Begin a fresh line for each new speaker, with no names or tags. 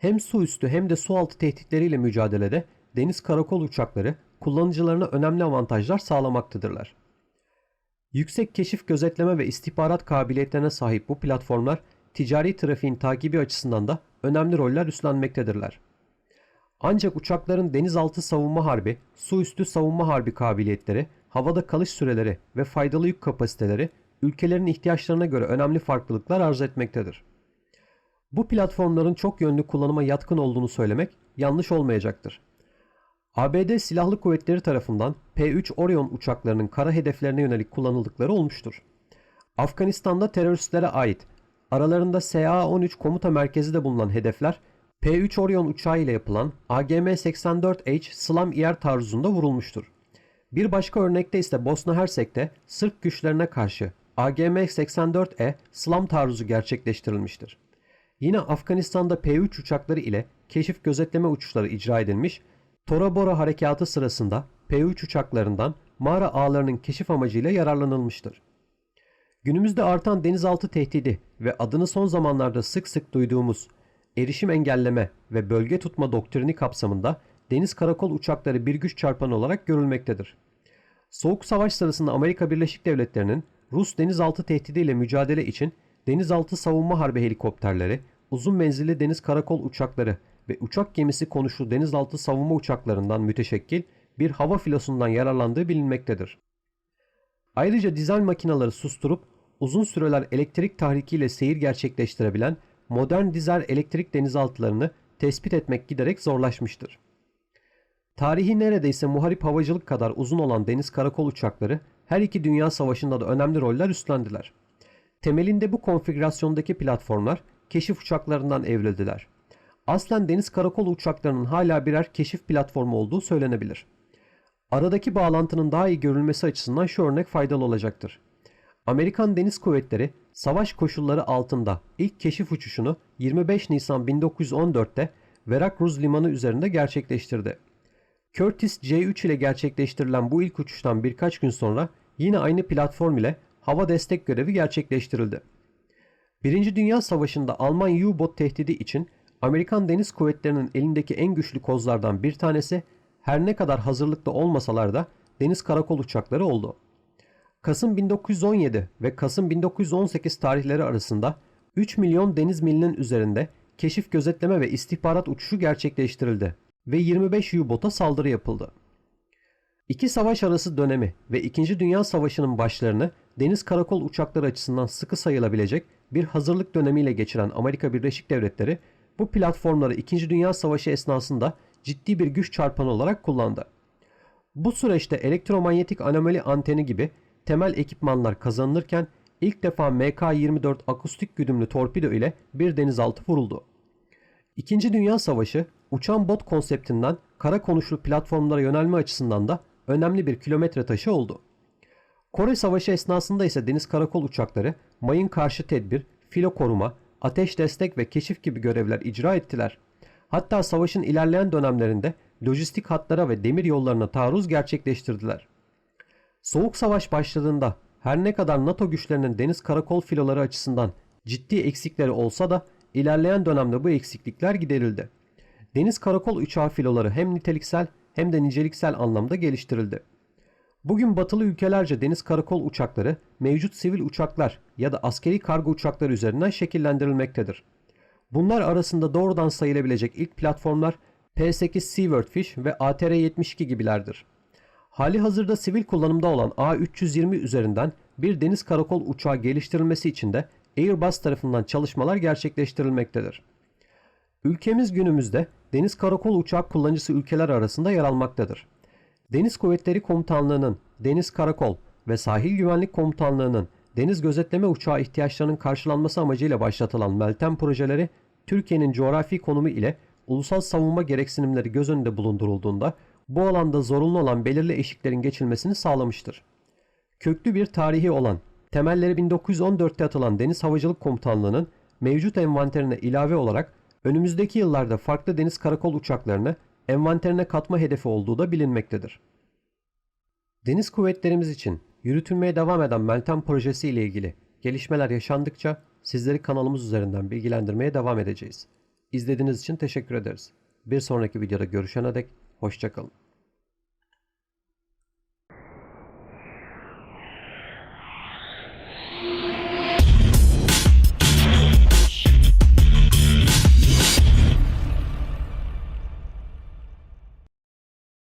Hem su üstü hem de su altı tehditleriyle mücadelede deniz karakol uçakları kullanıcılarına önemli avantajlar sağlamaktadırlar. Yüksek keşif gözetleme ve istihbarat kabiliyetlerine sahip bu platformlar ticari trafiğin takibi açısından da önemli roller üstlenmektedirler. Ancak uçakların denizaltı savunma harbi, su üstü savunma harbi kabiliyetleri, havada kalış süreleri ve faydalı yük kapasiteleri ülkelerin ihtiyaçlarına göre önemli farklılıklar arz etmektedir. Bu platformların çok yönlü kullanıma yatkın olduğunu söylemek yanlış olmayacaktır. ABD Silahlı Kuvvetleri tarafından P-3 Orion uçaklarının kara hedeflerine yönelik kullanıldıkları olmuştur. Afganistan'da teröristlere ait aralarında SA-13 komuta merkezi de bulunan hedefler P-3 Orion uçağı ile yapılan AGM-84H Slam IR taarruzunda vurulmuştur. Bir başka örnekte ise Bosna Hersek'te Sırp güçlerine karşı AGM-84E Slam taarruzu gerçekleştirilmiştir. Yine Afganistan'da P-3 uçakları ile keşif gözetleme uçuşları icra edilmiş, Tora Bora harekatı sırasında P-3 uçaklarından mağara ağlarının keşif amacıyla yararlanılmıştır. Günümüzde artan denizaltı tehdidi ve adını son zamanlarda sık sık duyduğumuz erişim engelleme ve bölge tutma doktrini kapsamında deniz karakol uçakları bir güç çarpanı olarak görülmektedir. Soğuk Savaş sırasında Amerika Birleşik Devletleri'nin Rus denizaltı tehdidiyle mücadele için denizaltı savunma harbi helikopterleri, uzun menzilli deniz karakol uçakları ve uçak gemisi konuşlu denizaltı savunma uçaklarından müteşekkil bir hava filosundan yararlandığı bilinmektedir. Ayrıca dizel makinaları susturup uzun süreler elektrik tahrikiyle seyir gerçekleştirebilen modern dizel elektrik denizaltılarını tespit etmek giderek zorlaşmıştır. Tarihi neredeyse muharip havacılık kadar uzun olan deniz karakol uçakları her iki dünya savaşında da önemli roller üstlendiler. Temelinde bu konfigürasyondaki platformlar keşif uçaklarından evrildiler. Aslen deniz karakol uçaklarının hala birer keşif platformu olduğu söylenebilir. Aradaki bağlantının daha iyi görülmesi açısından şu örnek faydalı olacaktır. Amerikan Deniz Kuvvetleri savaş koşulları altında ilk keşif uçuşunu 25 Nisan 1914'te Veracruz limanı üzerinde gerçekleştirdi. Curtis C-3 ile gerçekleştirilen bu ilk uçuştan birkaç gün sonra yine aynı platform ile hava destek görevi gerçekleştirildi. Birinci Dünya Savaşı'nda Alman U-Boat tehdidi için Amerikan Deniz Kuvvetleri'nin elindeki en güçlü kozlardan bir tanesi her ne kadar hazırlıklı olmasalar da deniz karakol uçakları oldu. Kasım 1917 ve Kasım 1918 tarihleri arasında 3 milyon deniz milinin üzerinde keşif gözetleme ve istihbarat uçuşu gerçekleştirildi ve 25 U-Boat'a saldırı yapıldı. İki savaş arası dönemi ve İkinci Dünya Savaşı'nın başlarını deniz karakol uçakları açısından sıkı sayılabilecek bir hazırlık dönemiyle geçiren Amerika Birleşik Devletleri bu platformları İkinci Dünya Savaşı esnasında ciddi bir güç çarpanı olarak kullandı. Bu süreçte elektromanyetik anomali anteni gibi temel ekipmanlar kazanılırken ilk defa MK-24 akustik güdümlü torpido ile bir denizaltı vuruldu. İkinci Dünya Savaşı uçan bot konseptinden kara konuşlu platformlara yönelme açısından da önemli bir kilometre taşı oldu. Kore Savaşı esnasında ise deniz karakol uçakları mayın karşı tedbir, filo koruma, ateş destek ve keşif gibi görevler icra ettiler. Hatta savaşın ilerleyen dönemlerinde lojistik hatlara ve demir yollarına taarruz gerçekleştirdiler. Soğuk Savaş başladığında her ne kadar NATO güçlerinin deniz karakol filoları açısından ciddi eksikleri olsa da ilerleyen dönemde bu eksiklikler giderildi. Deniz karakol uçağı filoları hem niteliksel hem de niceliksel anlamda geliştirildi. Bugün batılı ülkelerce deniz karakol uçakları mevcut sivil uçaklar ya da askeri kargo uçakları üzerinden şekillendirilmektedir. Bunlar arasında doğrudan sayılabilecek ilk platformlar P-8 Seawordfish ve ATR-72 gibilerdir. Hali hazırda sivil kullanımda olan A320 üzerinden bir deniz karakol uçağı geliştirilmesi için de Airbus tarafından çalışmalar gerçekleştirilmektedir. Ülkemiz günümüzde deniz karakol uçağı kullanıcısı ülkeler arasında yer almaktadır. Deniz Kuvvetleri Komutanlığı'nın Deniz Karakol ve Sahil Güvenlik Komutanlığı'nın deniz gözetleme uçağı ihtiyaçlarının karşılanması amacıyla başlatılan Meltem projeleri Türkiye'nin coğrafi konumu ile ulusal savunma gereksinimleri göz önünde bulundurulduğunda bu alanda zorunlu olan belirli eşiklerin geçilmesini sağlamıştır. Köklü bir tarihi olan, temelleri 1914'te atılan Deniz Havacılık Komutanlığı'nın mevcut envanterine ilave olarak önümüzdeki yıllarda farklı deniz karakol uçaklarını envanterine katma hedefi olduğu da bilinmektedir. Deniz kuvvetlerimiz için yürütülmeye devam eden Meltem projesi ile ilgili gelişmeler yaşandıkça sizleri kanalımız üzerinden bilgilendirmeye devam edeceğiz. İzlediğiniz için teşekkür ederiz. Bir sonraki videoda görüşene dek hoşçakalın.